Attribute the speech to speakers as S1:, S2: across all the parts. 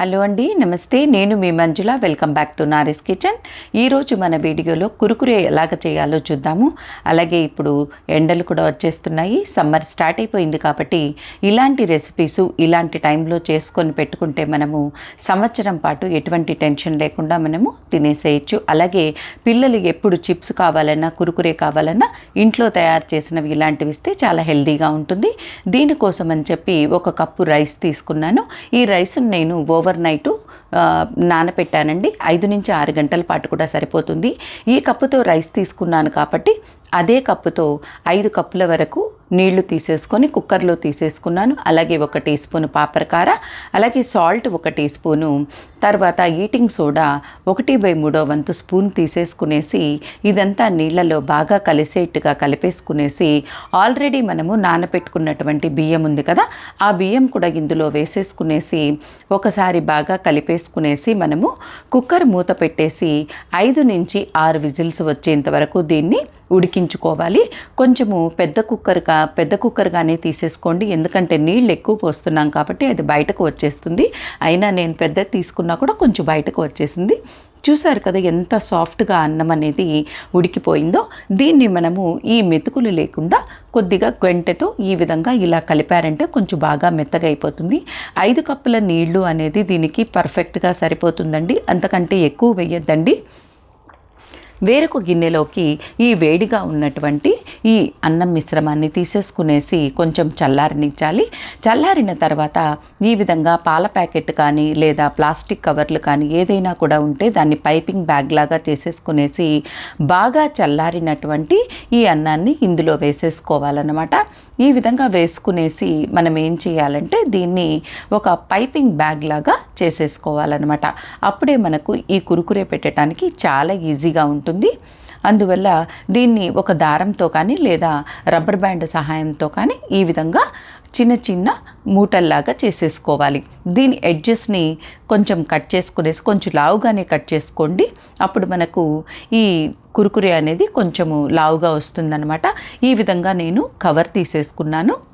S1: Hello అండి నమస్తే. నేను మీ Manjula. Welcome back to Nari's kitchen. ఈరోజు మన వీడియోలో కురుకురే ఎలాగ చేయాలో చూద్దాము. అలాగే ఇప్పుడు ఎండలు కూడా వచ్చేస్తున్నాయి. సమ్మర్ స్టార్ట్ అయిపోయింది కాబట్టి ఇలాంటి రెసిపీస్ ఇలాంటి టైంలో చేసుకొని పెట్టుకుంటే మనము సంవత్సరం పాటు ఎటువంటి టెన్షన్ లేకుండా మనము తినేసేయచ్చు. అలాగే పిల్లలు ఎప్పుడు చిప్స్ కావాలన్నా కురుకురే కావాలన్నా ఇంట్లో తయారు చేసినవి ఇలాంటివి ఇస్తే చాలా హెల్దీగా ఉంటుంది. దీనికోసం అని చెప్పి ఒక కప్పు రైస్ తీసుకున్నాను. ఈ రైస్ నేను ఓవర్ నైట్ నానపెట్టానండి. ఐదు నుంచి ఆరు గంటల పాటు కూడా సరిపోతుంది. ఈ కప్పుతో రైస్ తీసుకున్నాను కాబట్టి అదే కప్పుతో ఐదు కప్పుల వరకు నీళ్ళు తీసేసుకొని కుక్కర్లో తీసేసుకున్నాను. అలాగే ఒక టీ స్పూన్ పాపరకార అలాగే సాల్ట్ ఒక టీ స్పూను తర్వాత ఈటింగ్ సోడా ఒకటి బై మూడో వంతు స్పూన్ తీసేసుకునేసి ఇదంతా నీళ్ళలో బాగా కలిసేట్టుగా కలిపేసుకునేసి ఆల్రెడీ మనము నానపెట్టుకున్నటువంటి బియ్యం ఉంది కదా ఆ బియ్యం కూడా ఇందులో వేసేసుకునేసి ఒకసారి బాగా కలిపేసుకునేసి మనము కుక్కర్ మూత పెట్టేసి ఐదు నుంచి ఆరు విజిల్స్ వచ్చేంత వరకు దీన్ని ఉడికించుకోవాలి. కొంచెము పెద్ద కుక్కర్గా పెద్ద కుక్కర్గానే తీసేసుకోండి. ఎందుకంటే నీళ్ళు ఎక్కువ పోస్తున్నాం కాబట్టి అది బయటకు వచ్చేస్తుంది. అయినా నేను పెద్ద తీసుకున్నా కూడా కొంచెం బయటకు వచ్చేసింది. చూసారు కదా ఎంత సాఫ్ట్గా అన్నం అనేది ఉడికిపోయిందో. దీన్ని మనము ఈ మెతుకులు లేకుండా కొద్దిగా గంటెతో ఈ విధంగా ఇలా కలిపారంటే కొంచెం బాగా మెత్తగా అయిపోతుంది ఐదు కప్పుల నీళ్ళు అనేది దీనికి పర్ఫెక్ట్గా సరిపోతుందండి. అంతకంటే ఎక్కువ వేయొద్దండి వేరొక గిన్నెలోకి ఈ వేడిగా ఉన్నటువంటి ఈ అన్నం మిశ్రమాన్ని తీసేసుకునేసి కొంచెం చల్లారనిచ్చాలి. చల్లారిన తర్వాత ఈ విధంగా పాల ప్యాకెట్ కానీ లేదా ప్లాస్టిక్ కవర్లు కానీ ఏదైనా కూడా ఉంటే దాన్ని పైపింగ్ బ్యాగ్ లాగా చేసేసుకునేసి బాగా చల్లారినటువంటి ఈ అన్నాన్ని ఇందులో వేసేసుకోవాలన్నమాట. ఈ విధంగా వేసుకునేసి మనం ఏం చేయాలంటే దీన్ని ఒక పైపింగ్ బ్యాగ్ లాగా చేసేసుకోవాలన్నమాట. అప్పుడే మనకు ఈ కురుకురే పెట్టడానికి చాలా ఈజీగా ఉంటుంది. ఉంటుంది. అందువల్ల దీన్ని ఒక దారంతో కానీ లేదా రబ్బర్ బ్యాండ్ సహాయంతో కానీ ఈ విధంగా చిన్న చిన్న మూటల్లాగా చేసేసుకోవాలి. దీని ఎడ్జెస్ని కొంచెం కట్ చేసుకునేసి కొంచెం లావుగానే కట్ చేసుకోండి. అప్పుడు మనకు ఈ కురుకురే అనేది కొంచెము లావుగా వస్తుందన్నమాట. ఈ విధంగా నేను కవర్ తీసేసుకున్నాను.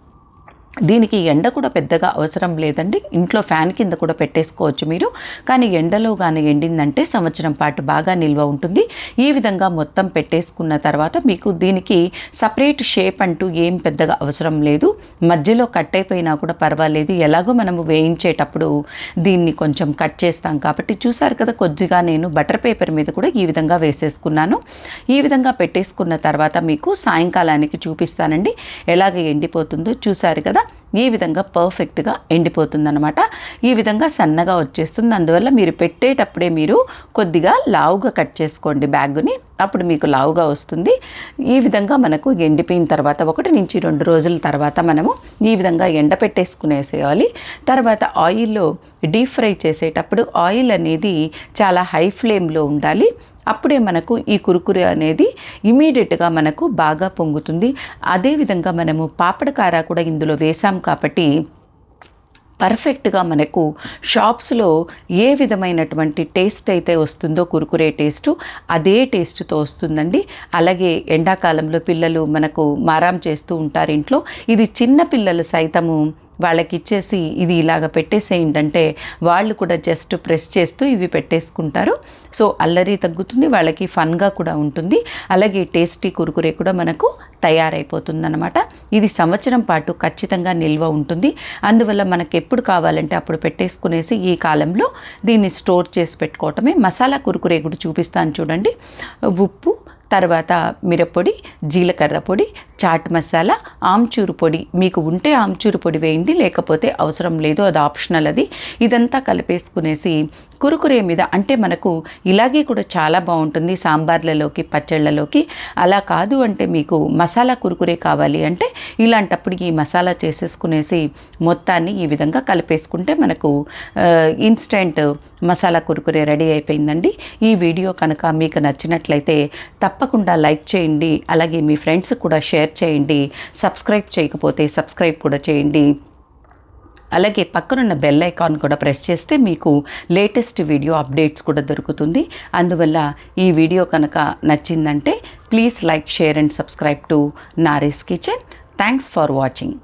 S1: దీనికి ఎండ కూడా పెద్దగా అవసరం లేదండి. ఇంట్లో ఫ్యాన్ కింద కూడా పెట్టేసుకోవచ్చు మీరు. కానీ ఎండలో కానీ ఎండిందంటే సంవత్సరం పాటు బాగా నిల్వ ఉంటుంది. ఈ విధంగా మొత్తం పెట్టేసుకున్న తర్వాత మీకు దీనికి సపరేట్ షేప్ అంటూ ఏం పెద్దగా అవసరం లేదు. మధ్యలో కట్ అయిపోయినా కూడా పర్వాలేదు. ఎలాగో మనము వేయించేటప్పుడు దీన్ని కొంచెం కట్ చేస్తాం కాబట్టి చూసారు కదా కొద్దిగా నేను బటర్ పేపర్ మీద కూడా ఈ విధంగా వేసేసుకున్నాను. ఈ విధంగా పెట్టేసుకున్న తర్వాత మీకు సాయంకాలానికి చూపిస్తానండి. ఎలాగ ఎండిపోతుందో చూసారు కదా ఈ విధంగా పర్ఫెక్ట్గా ఎండిపోతుందన్నమాట. ఈ విధంగా సన్నగా వచ్చేస్తుంది. అందువల్ల మీరు పెట్టేటప్పుడే మీరు కొద్దిగా లావుగా కట్ చేసుకోండి బ్యాగ్ని. అప్పుడు మీకు లావుగా వస్తుంది. ఈ విధంగా మనకు ఎండిపోయిన తర్వాత ఒకటి నుంచి రెండు రోజుల తర్వాత మనము ఈ విధంగా ఎండ పెట్టేసుకునేసేయాలి. తర్వాత ఆయిల్లో డీప్ ఫ్రై చేసేటప్పుడు ఆయిల్ అనేది చాలా హై ఫ్లేమ్లో ఉండాలి. అప్పుడే మనకు ఈ కురుకురే అనేది ఇమీడియట్గా మనకు బాగా పొంగుతుంది. అదేవిధంగా మనము పాపడకార కూడా ఇందులో వేసాం కాబట్టి పర్ఫెక్ట్గా మనకు షాప్స్లో ఏ విధమైనటువంటి టేస్ట్ అయితే వస్తుందో కురుకురే టేస్టు అదే టేస్ట్తో వస్తుందండి. అలాగే ఎండాకాలంలో పిల్లలు మనకు మారాం చేస్తూ ఉంటారు ఇంట్లో. ఇది చిన్న పిల్లలు సైతము వాళ్ళకి ఇచ్చేసి ఇది ఇలాగ పెట్టేసేయండి వాళ్ళు కూడా జస్ట్ ప్రెస్ చేస్తూ ఇవి పెట్టేసుకుంటారు. సో అల్లరి తగ్గుతుంది వాళ్ళకి ఫన్గా కూడా ఉంటుంది. అలాగే టేస్టీ కురుకురే కూడా మనకు తయారైపోతుందన్నమాట. ఇది సంవత్సరం పాటు ఖచ్చితంగా నిల్వ ఉంటుంది. అందువల్ల మనకు ఎప్పుడు కావాలంటే అప్పుడు పెట్టేసుకునేసి ఈ కాలంలో దీన్ని స్టోర్ చేసి పెట్టుకోవటమే. మసాలా కురుకురే కూడా చూపిస్తాను చూడండి. ఉప్పు తర్వాత మిరప్పొడి జీలకర్ర పొడి చాట్ మసాలా ఆమ్చూరు పొడి. మీకు ఉంటే ఆమ్చూరు పొడి వేయండి లేకపోతే అవసరం లేదు అది ఆప్షనల్ అది. ఇదంతా కలిపేసుకునేసి కురుకురే మీద అంటే మనకు ఇలాగే కూడా చాలా బాగుంటుంది సాంబార్లలోకి పచ్చళ్ళలోకి. అలా కాదు అంటే మీకు మసాలా కురుకురే కావాలి అంటే ఇలాంటప్పుడు ఈ మసాలా చేసేసుకునేసి మొత్తాన్ని ఈ విధంగా కలిపేసుకుంటే మనకు ఇన్స్టెంట్ మసాలా కురుకురే రెడీ అయిపోయిందండి. ఈ వీడియో కనుక మీకు నచ్చినట్లయితే తప్పకుండా లైక్ చేయండి. అలాగే మీ ఫ్రెండ్స్ కూడా షేర్ చేయండి. సబ్స్క్రైబ్ చేయకపోతే సబ్స్క్రైబ్ కూడా చేయండి. అలాగే పక్కనున్న బెల్ ఐకాన్ కూడా ప్రెస్ చేస్తే మీకు లేటెస్ట్ వీడియో అప్డేట్స్ కూడా దొరుకుతుంది. అందువల్ల ఈ వీడియో కనుక నచ్చిందంటే please like share and subscribe to Nari's kitchen. Thanks for watching.